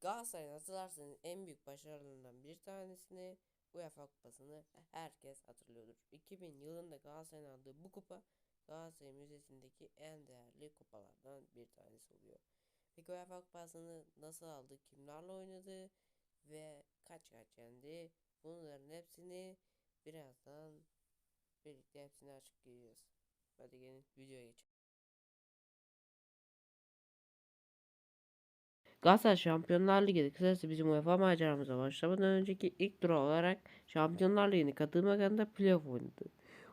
Galatasaray'ın hatırlarsanız en büyük başarılarından bir tanesini UEFA Kupası'nı herkes hatırlıyordur. 2000 yılında Galatasaray'ın aldığı bu kupa Galatasaray Müzesi'ndeki en değerli kupalardan bir tanesi oluyor. Peki UEFA Kupası'nı nasıl aldı, kimlerle oynadı ve kaç kaç yendi? Bunların hepsini birazdan birlikte hepsini açıklayacağız. Hadi gelin videoya geçelim. Galatasaray Şampiyonlar Ligi'de kısacası bizim UEFA maceramıza başlamadan önceki ilk tur olarak Şampiyonlar Ligi'ne katılmak adına playoff oynadı.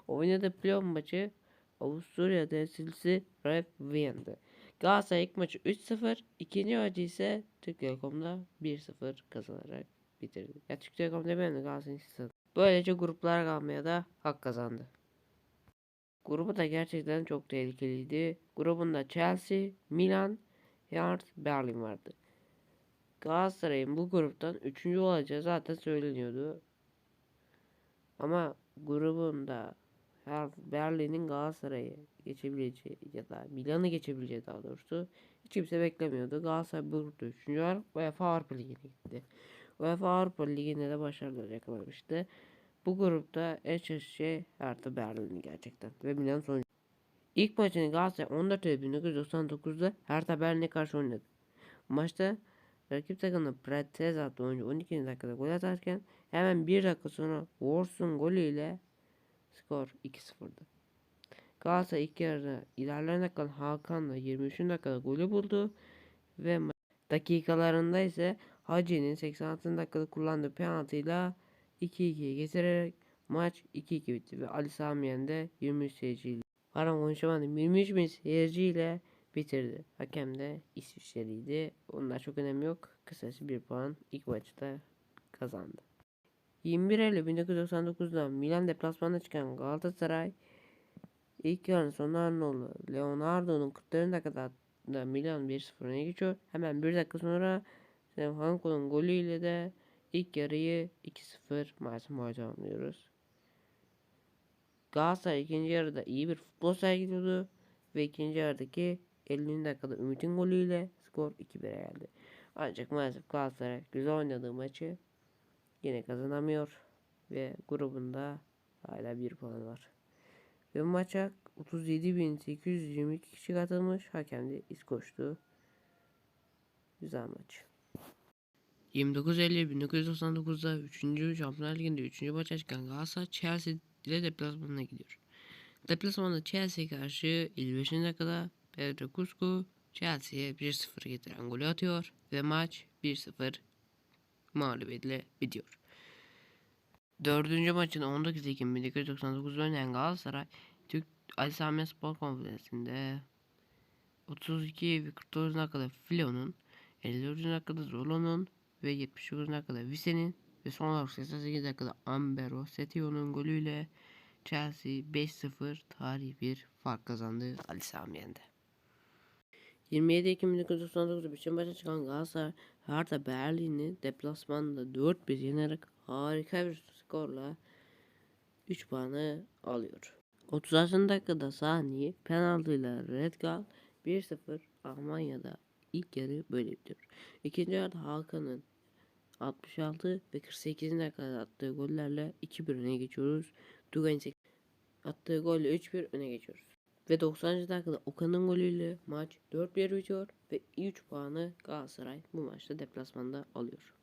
Oynadığı playoff maçı Avusturya temsilcisi Red Wien'di. Galatasaray ilk maçı 3-0, ikinci maçı ise Türk Telekom'da 1-0 kazanarak bitirdi. Ya Türk Telekom demeyelim de Galatasaray'ın. Böylece gruplara kalmaya da hak kazandı. Grubu da gerçekten çok tehlikeliydi. Grubunda Chelsea, Milan, Yard Berlin vardı. Galatasaray'ın bu gruptan 3. olacağı zaten söyleniyordu. Ama grubunda Hertha Berlin'in Galatasaray'ı geçebileceği ya da Milan'ı geçebileceği daha doğrusu hiç kimse beklemiyordu. Galatasaray bu grupta 3. olarak UEFA Avrupa Ligi'ne gitti. UEFA Avrupa Ligi'nde de başarılar yakalamıştı. Bu grupta en şaşırtıcı şey Hertha Berlin'i gerçekten ve Milan sonucu. İlk maçını Galatasaray 14 Eylül 1999'da Hertha Berlin'e karşı oynadı. Maçta rakip takımda Pretez adlı oyuncu 12. dakikada gol atarken hemen 1 dakika sonra Wars'un golüyle skor 2-0'dı. Galatasaray ilk yarıda ilerlerine kalan Hakan'la 23. dakikada golü buldu ve dakikalarında ise Hacı'nin 86. dakikada kullandığı penaltıyla 2-2'ye getirerek maç 2-2 bitti ve Ali Samiyen de 23 seyirciyle Haram konuşamadım 23 bin seyirciyle bitirdi. Hakem de İsviçreliydi. Onlar çok önemli yok. Kısası bir puan ilk maçta kazandı. 21 Eylül 1999'da Milan deplasmanına çıkan Galatasaray ilk yarının sonlarına oldu. Leonardo'nun 40. dakikada Milan 1-0 öne geçiyor. Hemen bir dakika sonra Hanko'nun golüyle de ilk yarıyı 2-0 maçı tamamlıyoruz. Galatasaray ikinci yarıda iyi bir futbol sergiliyordu ve ikinci yarıdaki 50. dakikada Ümit'in golüyle skor 2-1'e geldi. Ancak maalesef Galatasaray güzel oynadığı maçı yine kazanamıyor ve grubunda hala bir puan var. Ve maça 37.822 kişi katılmış. Hakem de İskoç'tu. Güzel maç. 29 Eylül 1999'da 3. Şampiyonlar Ligi'nde 3. maça çıkan Galatasaray Chelsea ile deplasmanına gidiyor. Deplasmanda Chelsea'ye karşı 55. dakikada Pedro Cusco Chelsea'ye 1-0 getiren golü atıyor ve maç 1-0 mağlubiyetle bitiyor. Dördüncü maçın 19 Ekim 1999 oynayan Galatasaray Türk Ali Sami Spor Konferansi'nde 32 ve 49 dakikada Filo'nun 54. dakikada Zolo'nun ve 79 dakikada Vise'nin ve son olarak 88 dakikada Ambero Setio'nun golüyle Chelsea 5-0 tarihi bir fark kazandı Ali Samiyen'de. 27 Ekim 1999'da bütün maça çıkan Galatasaray Hertha Berlin'i deplasmanda 4-1 yenerek harika bir skorla 3 puanı alıyor. 36. dakikada saniye penaltıyla Redgal 1-0 Almanya'da ilk yarı böyle bitiyor. İkinci yarıda Hakan'ın 66 ve 48. dakikada attığı gollerle 2-1 öne geçiyoruz. Dugan attığı golle 3-1 öne geçiyoruz. Ve 90. dakikada Okan'ın golüyle maç 4-1 bitiyor ve 3 puanı Galatasaray bu maçta deplasmanda alıyor.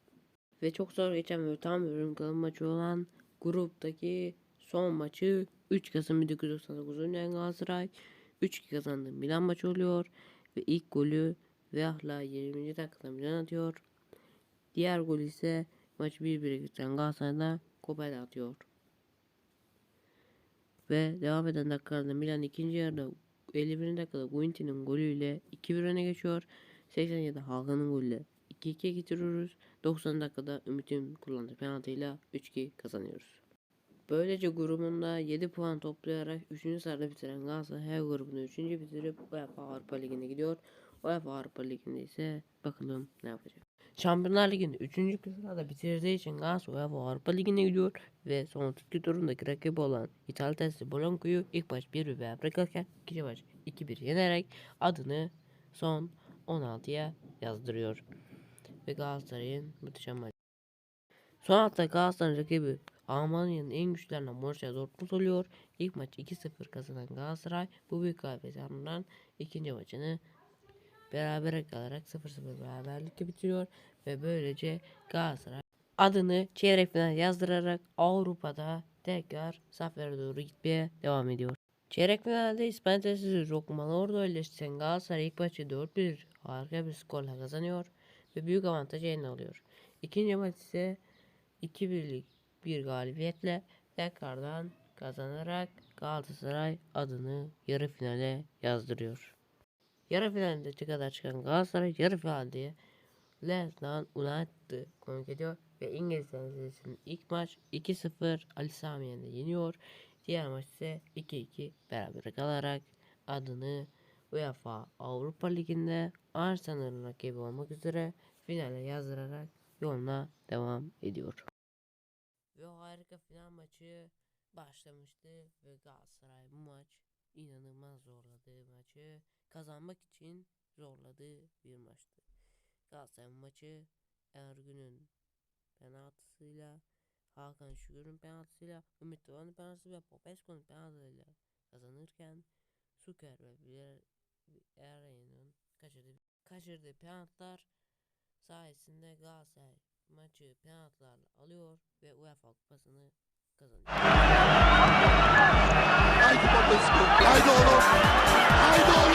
Ve çok zor geçen ve tam bölüm kalan maçı olan gruptaki son maçı 3 Kasım 1999 oynayan Galatasaray 3-2 kazandı. Milan maçı oluyor ve ilk golü Vehla 20. dakikada Milan atıyor. Diğer gol ise maç 1-1'e getiren Galatasaray'da Kopel atıyor. Ve devam eden dakikalarda Milan ikinci yarıda 51. dakikada Guinti'nin golüyle 2-1 öne geçiyor. 87'de Hakan'ın golüyle 2-2 getiriyoruz. 90 dakikada Ümit'in kullandığı penaltıyla 3-2 kazanıyoruz. Böylece grubunda 7 puan toplayarak 3. sırada bitiren Galatasaray her grubunu 3. bitirip UEFA Avrupa Ligi'ne gidiyor. UEFA Avrupa Ligi'nde ise bakalım ne yapacak. Şampiyonlar Ligi'nde 3. sırada bitirdiği için Galatasaray UEFA Avrupa Ligi'ne gidiyor ve son 32 turundaki rakibi olan İtalya tesisi Bologna'yı ilk baş 1-1 bırakırken ikinci maç 2-1 yenerek adını son 16'ya yazdırıyor. ve Galatasaray'ın muhteşem maçı. Son hafta Galatasaray'ın rakibi Almanya'nın en güçlerinden Borussia Dortmund oluyor. İlk maçı 2-0 kazanan Galatasaray bu büyük galibiyet ardından ikinci maçını berabere kalarak 0-0 beraberlikle bitiriyor ve böylece Galatasaray adını çeyrek final yazdırarak Avrupa'da tekrar zafer'e doğru gitmeye devam ediyor. Çeyrek finalde İspanya'sı Rokman Ordu ile Galatasaray ilk maçı 4-1 harika bir skorla kazanıyor ve büyük avantajı eline alıyor. İkinci maç ise 2-1'lik bir galibiyetle tekrardan kazanarak Galatasaray adını yarı finale yazdırıyor. Yarı finalde kadar çıkan Galatasaray yarı finalde Leicester United'ı konuk ediyor ve İngiliz Ligi'nin ilk maç 2-0 Ali Sami Yen'de yeniyor. Diğer maç ise 2-2 beraber kalarak adını UEFA Avrupa Ligi'nde Arsenal'ın rakibi olmak üzere finale yazdırarak yoluna devam ediyor. Ve harika final maçı başlamıştı ve Galatasaray bu maç inanılmaz zorladığı maçı kazanmak için zorladığı bir maçtı. Galatasaray maçı Ergün'ün penaltısıyla Hakan Şükür'ün penaltısıyla Ümit Doğan'ın penaltısıyla Popescu'nun penaltısıyla kazanırken Suker ve Eray'ın kaçırdığı, kaçırdığı penaltılar sayesinde Galatasaray maçı penaltılarla alıyor ve UEFA Kupası'nı kazanıyor. ですけど、の